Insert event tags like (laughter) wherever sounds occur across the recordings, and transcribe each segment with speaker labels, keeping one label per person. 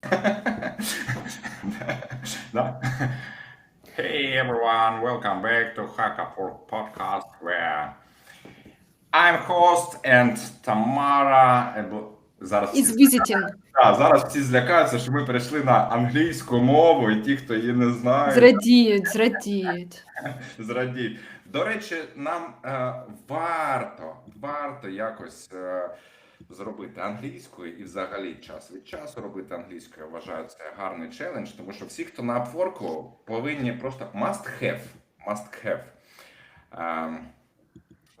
Speaker 1: (laughs) Да. Hey everyone, welcome back to Hackaport podcast where I'm host and Tamara. Зараз всі,
Speaker 2: visiting.
Speaker 1: Да, зараз всі злякаються, що ми перейшли на англійську мову, і ті, хто її не знає,
Speaker 2: Зрадіють, зрадіють. (laughs)
Speaker 1: зрадіють. До речі, нам е, варто, варто якось е, зробити англійською і взагалі час від часу робити англійською. Я вважаю, це гарний челендж, тому що всі, хто на Upwork, повинні просто must have, must have.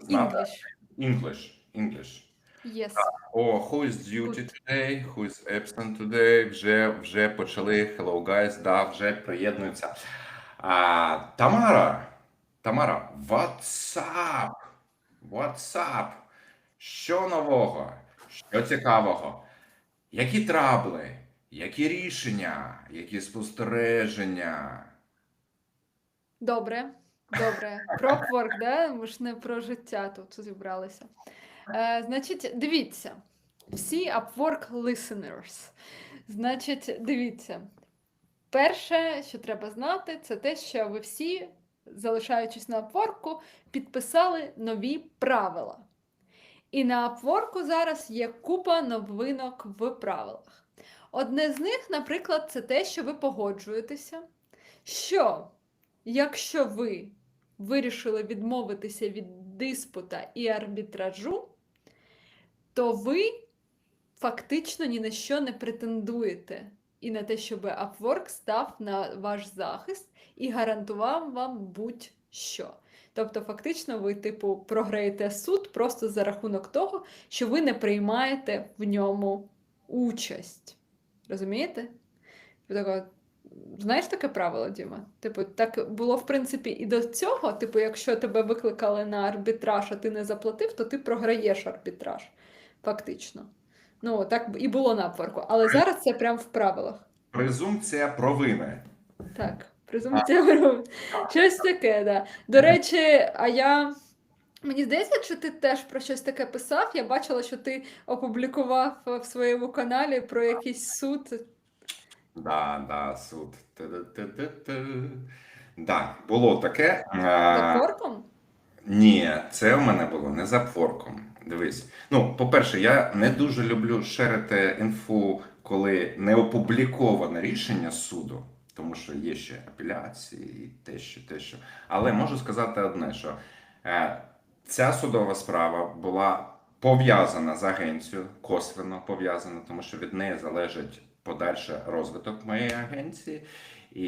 Speaker 1: Знати
Speaker 2: English.
Speaker 1: English. English.
Speaker 2: Yes.
Speaker 1: О, who is duty today, who is absent today, вже, вже почали, hello guys, да, вже приєднуються. А, Тамара, Тамара, what's up? What's up? Що нового? Що цікавого? Які трабли? Які рішення? Які спостереження?
Speaker 2: Добре. Добре. Про Upwork, да? Ми ж не про життя тут зібралися. Е, значить, дивіться, всі Upwork listeners. Значить, дивіться. Перше, що треба знати, це те, що ви всі, залишаючись на Upwork, підписали нові правила. І на Upwork зараз є купа новинок в правилах. Одне з них, наприклад, це те, що ви погоджуєтеся, що якщо ви вирішили відмовитися від диспута і арбітражу, то ви фактично ні на що не претендуєте і на те, щоб Upwork став на ваш захист і гарантував вам будь-що. Тобто, фактично, ви, типу, програєте суд просто за рахунок того, що ви не приймаєте в ньому участь. Розумієте? Ви Знаєш таке правило, Діма? Типу, так було в принципі і до цього. Типу, якщо тебе викликали на арбітраж, а ти не заплатив, то ти програєш арбітраж. Фактично. Ну, так і було на. Але зараз це прям в правилах.
Speaker 1: Презумпція провини.
Speaker 2: Так, презумпція виру. Щось таке, да. До речі, а я. Мені здається, що ти теж про щось таке писав. Я бачила, що ти опублікував в своєму каналі про якийсь суд.
Speaker 1: Да, да, суд. Ти-ти-ти-ти. Да, було таке.
Speaker 2: За
Speaker 1: А,
Speaker 2: Upwork'ом?
Speaker 1: Ні, це в мене було не за форком. Дивись. Ну, по-перше, я не дуже люблю шерити інфу, коли не опубліковане рішення суду, тому що є ще апеляції, і те, що, те, що. Але можу сказати одне, що е, ця судова справа була пов'язана з агенцією, косвенно пов'язана, тому що від неї залежить подальший розвиток моєї агенції і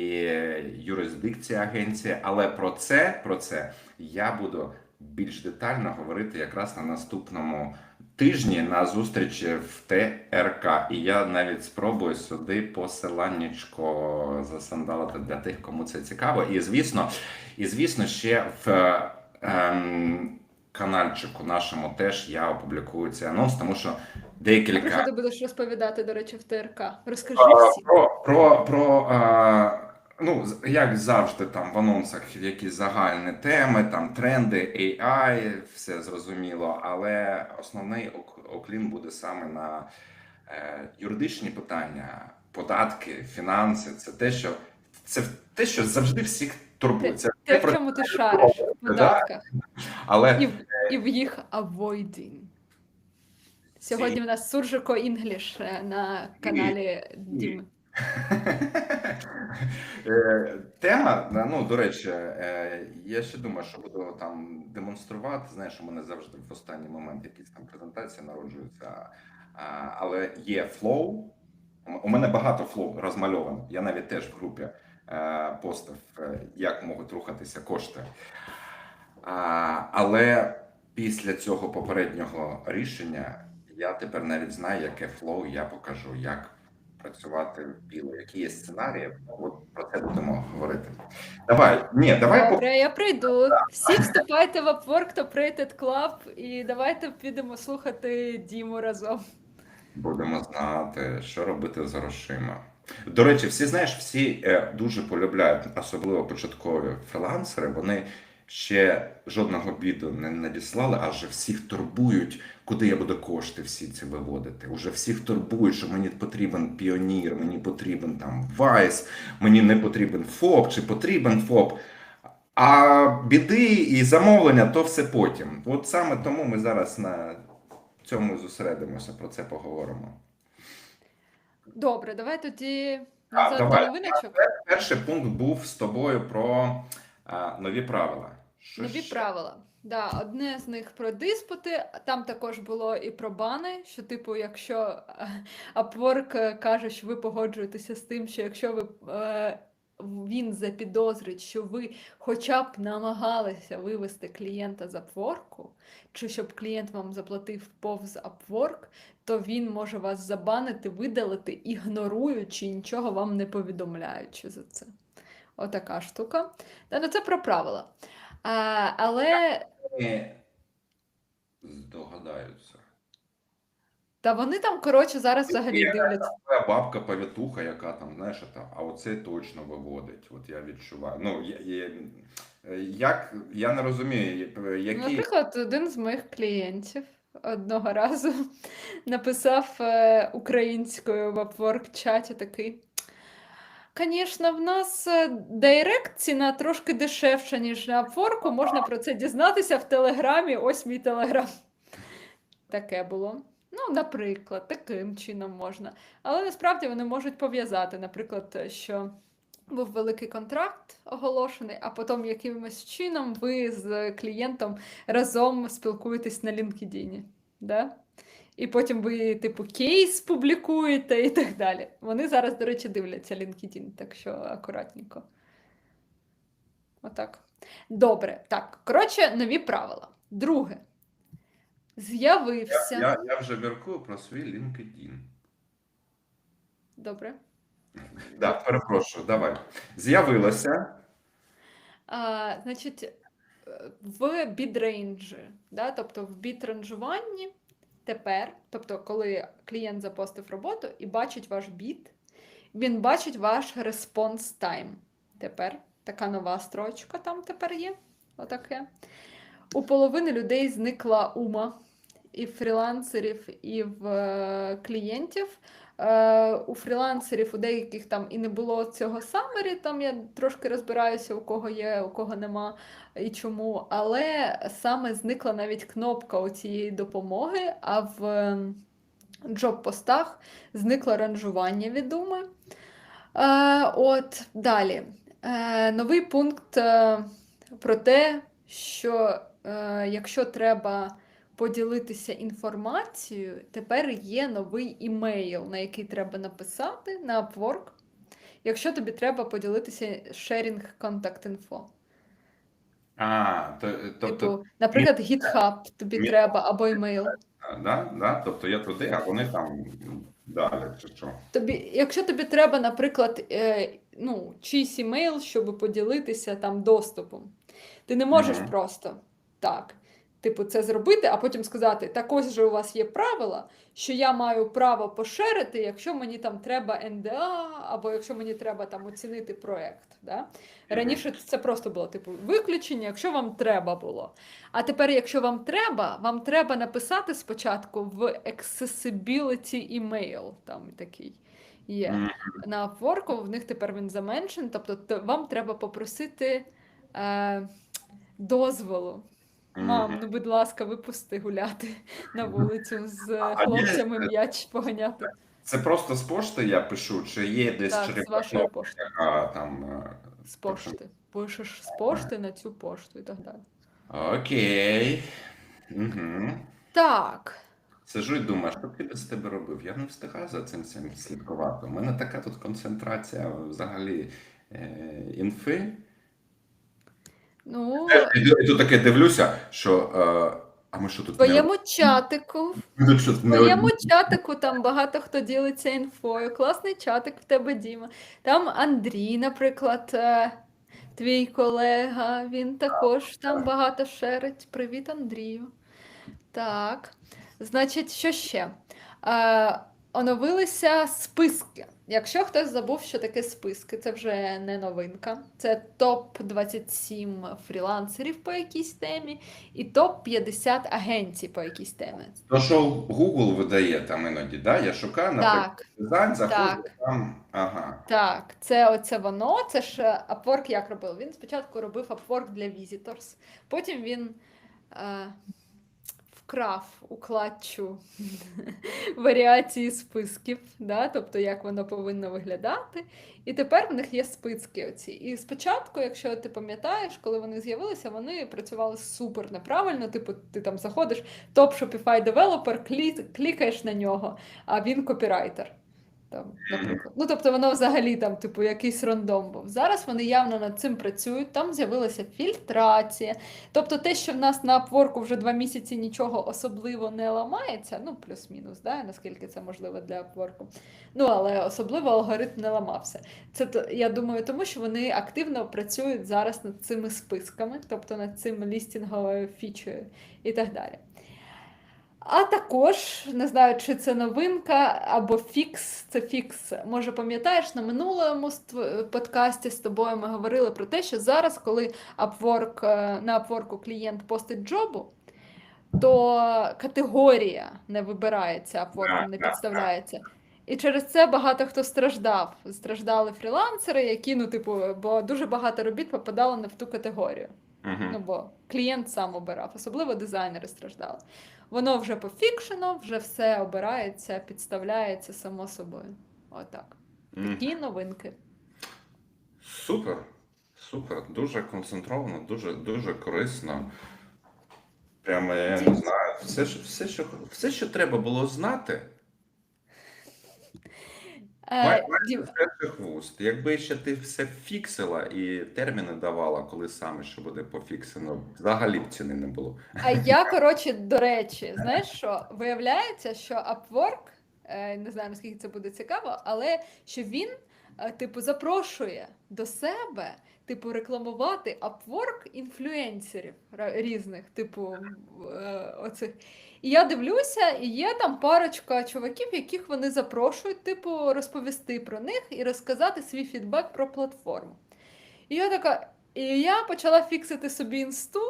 Speaker 1: юрисдикція агенції. Але про це, про це я буду більш детально говорити якраз на наступному тижні на зустрічі в ТРК. І я навіть спробую сюди посиланнячко засандалити для тих, кому це цікаво. І звісно, і звісно, ще в ем, канальчику нашому теж я опублікую цей анонс, тому що
Speaker 2: Про
Speaker 1: декілька.
Speaker 2: що ти будеш розповідати, до речі, в ТРК? Розкажи всім.
Speaker 1: Про, про, про а, ну, як завжди, там в анонсах якісь загальні теми, там тренди, AI, все зрозуміло, але основний оклін буде саме на е, юридичні питання, податки, фінанси. Це те, що це те, що завжди всіх турбує. Це
Speaker 2: Те, в чому ти шариш в податках.
Speaker 1: але
Speaker 2: І, в- і в їх avoiding. Сьогодні в нас Суржико Інгліш е, на каналі Діми. (laughs) (laughs)
Speaker 1: Е, Тема, ну до речі, е, я ще думаю, що буду там демонструвати. Знаєш, у мене завжди в останній момент якісь там презентації народжуються, але є флоу. У мене багато флоу розмальовано. Я навіть теж в групі е, постив, е, як можуть рухатися кошти. Але після цього попереднього рішення я тепер навіть знаю, яке флоу я покажу, як працювати в біло, які є сценарії. От про це будемо говорити. Давай, ні, давай по
Speaker 2: Добре, я прийду. Всі вступайте в Upwork to Rated Club і давайте підемо слухати Діму разом.
Speaker 1: будемо знати, що робити з грошима. До речі, всі знаєш, всі е, дуже полюбляють, особливо початкові фрилансери. Вони ще жодного біду не надіслали, а вже всіх турбують, куди я буду кошти всі ці виводити. Уже всіх турбують, що мені потрібен піонір, мені потрібен там Вайс, мені не потрібен ФОП чи потрібен ФОП. А біди і замовлення то все потім. От саме тому ми зараз на цьому зосередимося, про це поговоримо.
Speaker 2: Добре, давай тоді
Speaker 1: А, давай.
Speaker 2: новиночок.
Speaker 1: Перший пункт був з тобою про а, нові правила. Що
Speaker 2: Нові
Speaker 1: ще?
Speaker 2: правила. Да, одне з них про диспути, там також було і про бани, що, типу, якщо е, Upwork е, каже, що ви погоджуєтеся з тим, що якщо ви е, він запідозрить, що ви хоча б намагалися вивести клієнта з Upwork, чи щоб клієнт вам заплатив повз Upwork, то він може вас забанити, видалити, ігноруючи, нічого вам не повідомляючи за це. Отака штука. Та, ну, це про правила. А, але
Speaker 1: Вони Здогадаються.
Speaker 2: та вони там, коротше, зараз взагалі дивляться.
Speaker 1: Твоя бабка повітуха, яка там, знаєш, там, а оце точно виводить. От я відчуваю. Ну, я, я, як, я не розумію, які.
Speaker 2: Наприклад, один з моїх клієнтів одного разу (laughs) написав е, українською в Upwork чаті такий. Звісно, в нас е, Директ ціна трошки дешевша, ніж на Upwork. Можна про це дізнатися в Телеграмі. Ось мій Телеграм. Таке було. Ну, наприклад, таким чином можна. Але насправді вони можуть пов'язати, наприклад, що був великий контракт оголошений, а потім якимось чином ви з клієнтом разом спілкуєтесь на LinkedIn. Да? І потім ви, типу, кейс публікуєте і так далі. Вони зараз, до речі, дивляться LinkedIn, так що акуратненько. Отак. Добре, так. Коротше, нові правила. Друге. З'явився.
Speaker 1: Я, я вже міркую про свій LinkedIn.
Speaker 2: Добре.
Speaker 1: Да, перепрошую, давай. З'явилося.
Speaker 2: А, значить, в бідрейнджі, да, тобто в бітранжуванні тепер, тобто, коли клієнт запостив роботу і бачить ваш біт, він бачить ваш response time. Тепер така нова строчка там тепер є. Отаке. У половини людей зникла ума і в фрілансерів, і в е, клієнтів. Е, у фрілансерів у деяких там і не було цього самері, там я трошки розбираюся, у кого є, у кого нема і чому. Але саме зникла навіть кнопка у цієї допомоги, а в ем, джоб-постах зникло ранжування відоме. От далі. Е, новий пункт е, про те, що якщо треба поділитися інформацією, тепер є новий імейл, на який треба написати на Upwork, якщо тобі треба поділитися sharing contact info.
Speaker 1: А, то, тобто,
Speaker 2: Типу, наприклад, GitHub тобі
Speaker 1: Мі-
Speaker 2: треба або імейл.
Speaker 1: да, да, тобто я туди, а вони там далі, чи що.
Speaker 2: Тобі, якщо тобі треба, наприклад, е, ну, чийсь імейл, щоб поділитися там доступом, ти не можеш
Speaker 1: Мгм.
Speaker 2: просто так, типу, це зробити, а потім сказати: так ось же у вас є правила, що я маю право поширити, якщо мені там треба НДА, або якщо мені треба там оцінити проект. Да? Раніше це просто було типу виключення, якщо вам треба було. А тепер, якщо вам треба, вам треба написати спочатку в accessibility email, там такий є.
Speaker 1: Мгм.
Speaker 2: На Upwork в них тепер він заменшений, тобто вам треба попросити е, дозволу. Мам, ну будь ласка, випусти гуляти (laughs) на вулицю з хлопцями м'яч поганяти.
Speaker 1: Це просто з пошти я пишу, чи є десь
Speaker 2: Так, з вашої пошти.
Speaker 1: яка там. е,
Speaker 2: З пошти. Пишеш з пошти на цю пошту і так далі.
Speaker 1: Окей. Угу.
Speaker 2: Так.
Speaker 1: Сижу і думаю, що б я без тебе робив? Я не встигаю за цим всім слідкувати. У мене така тут концентрація взагалі е, інфи.
Speaker 2: Ну,
Speaker 1: І, і тут таке дивлюся, що. Е, а ми що
Speaker 2: в
Speaker 1: тут
Speaker 2: твоєму чатику,
Speaker 1: не, тут що,
Speaker 2: в
Speaker 1: не
Speaker 2: твоєму (laughs) чатику там багато хто ділиться інфою. Класний чатик в тебе, Діма. Там Андрій, наприклад, е, твій колега, він також там багато шерить. Привіт, Андрію. Так. Значить, що ще? Е, оновилися списки. Якщо хтось забув, що таке списки, це вже не новинка. Це топ-27 фрілансерів по якійсь темі і топ-50 агенцій по якійсь темі.
Speaker 1: То, що Google видає там іноді, да? я шукаю, наприклад,
Speaker 2: Так,
Speaker 1: дизайн, заходжу
Speaker 2: так.
Speaker 1: там, ага.
Speaker 2: так, це оце воно. Це ж е, Upwork як робив? Він спочатку робив Upwork для visitors, потім він е, вкрав у клатчу (laughs) варіації списків, да? тобто як воно повинно виглядати. І тепер в них є списки оці. І спочатку, якщо ти пам'ятаєш, коли вони з'явилися, вони працювали супер неправильно. Типу, ти там заходиш, топ Shopify девелопер, клікаєш на нього, а він копірайтер. Там, наприклад. Ну, тобто воно взагалі там, типу, якийсь рандом був. Зараз вони явно над цим працюють, там з'явилася фільтрація. Тобто те, що в нас на Upwork вже два місяці нічого особливо не ламається, ну, плюс-мінус, да, наскільки це можливо для Upwork. Ну, але особливо алгоритм не ламався. Це я думаю, тому що вони активно працюють зараз над цими списками, тобто над цим лістінговою фічею і так далі. А також не знаю, чи це новинка або фікс. Це фікс. Може, пам'ятаєш, на минулому ст- подкасті з тобою ми говорили про те, що зараз, коли Upwork, е, на Upwork клієнт постить джобу, то категорія не вибирається, Upwork не підставляється. І через це багато хто страждав. Страждали фрілансери, які, ну, типу, бо дуже багато робіт попадало не в ту категорію. Ну, бо клієнт сам обирав, особливо дизайнери страждали. Воно вже пофікшено, вже все обирається, підставляється само собою. Отак. Такі новинки.
Speaker 1: Супер, супер, дуже концентровано, дуже, дуже корисно. Прямо я не знаю, все, що- все, що, все, що треба було знати, Май-
Speaker 2: Дім,
Speaker 1: з перших вуст. Якби ще ти все фіксила і терміни давала, коли саме що буде пофіксено, взагалі б ціни не було.
Speaker 2: а я, (laughs) коротше, до речі, знаєш що? Виявляється, що Upwork, е, не знаю, наскільки це буде цікаво, але що він, е, типу, запрошує до себе, типу, рекламувати Upwork інфлюенсерів ра- різних, типу, е, оцих. І я дивлюся, і є там парочка чуваків, яких вони запрошують, типу, розповісти про них і розказати свій фідбек про платформу. І я така, і я почала фіксити собі інсту,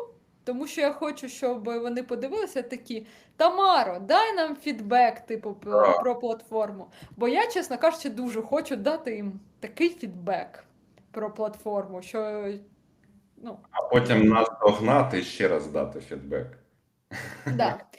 Speaker 2: тому що я хочу, щоб вони подивилися такі: Тамаро, дай нам фідбек, типу, про, про платформу. Бо я, чесно кажучи, дуже хочу дати їм такий фідбек про платформу, що ну,
Speaker 1: А потім нас догнати і ще раз дати фідбек.
Speaker 2: Да.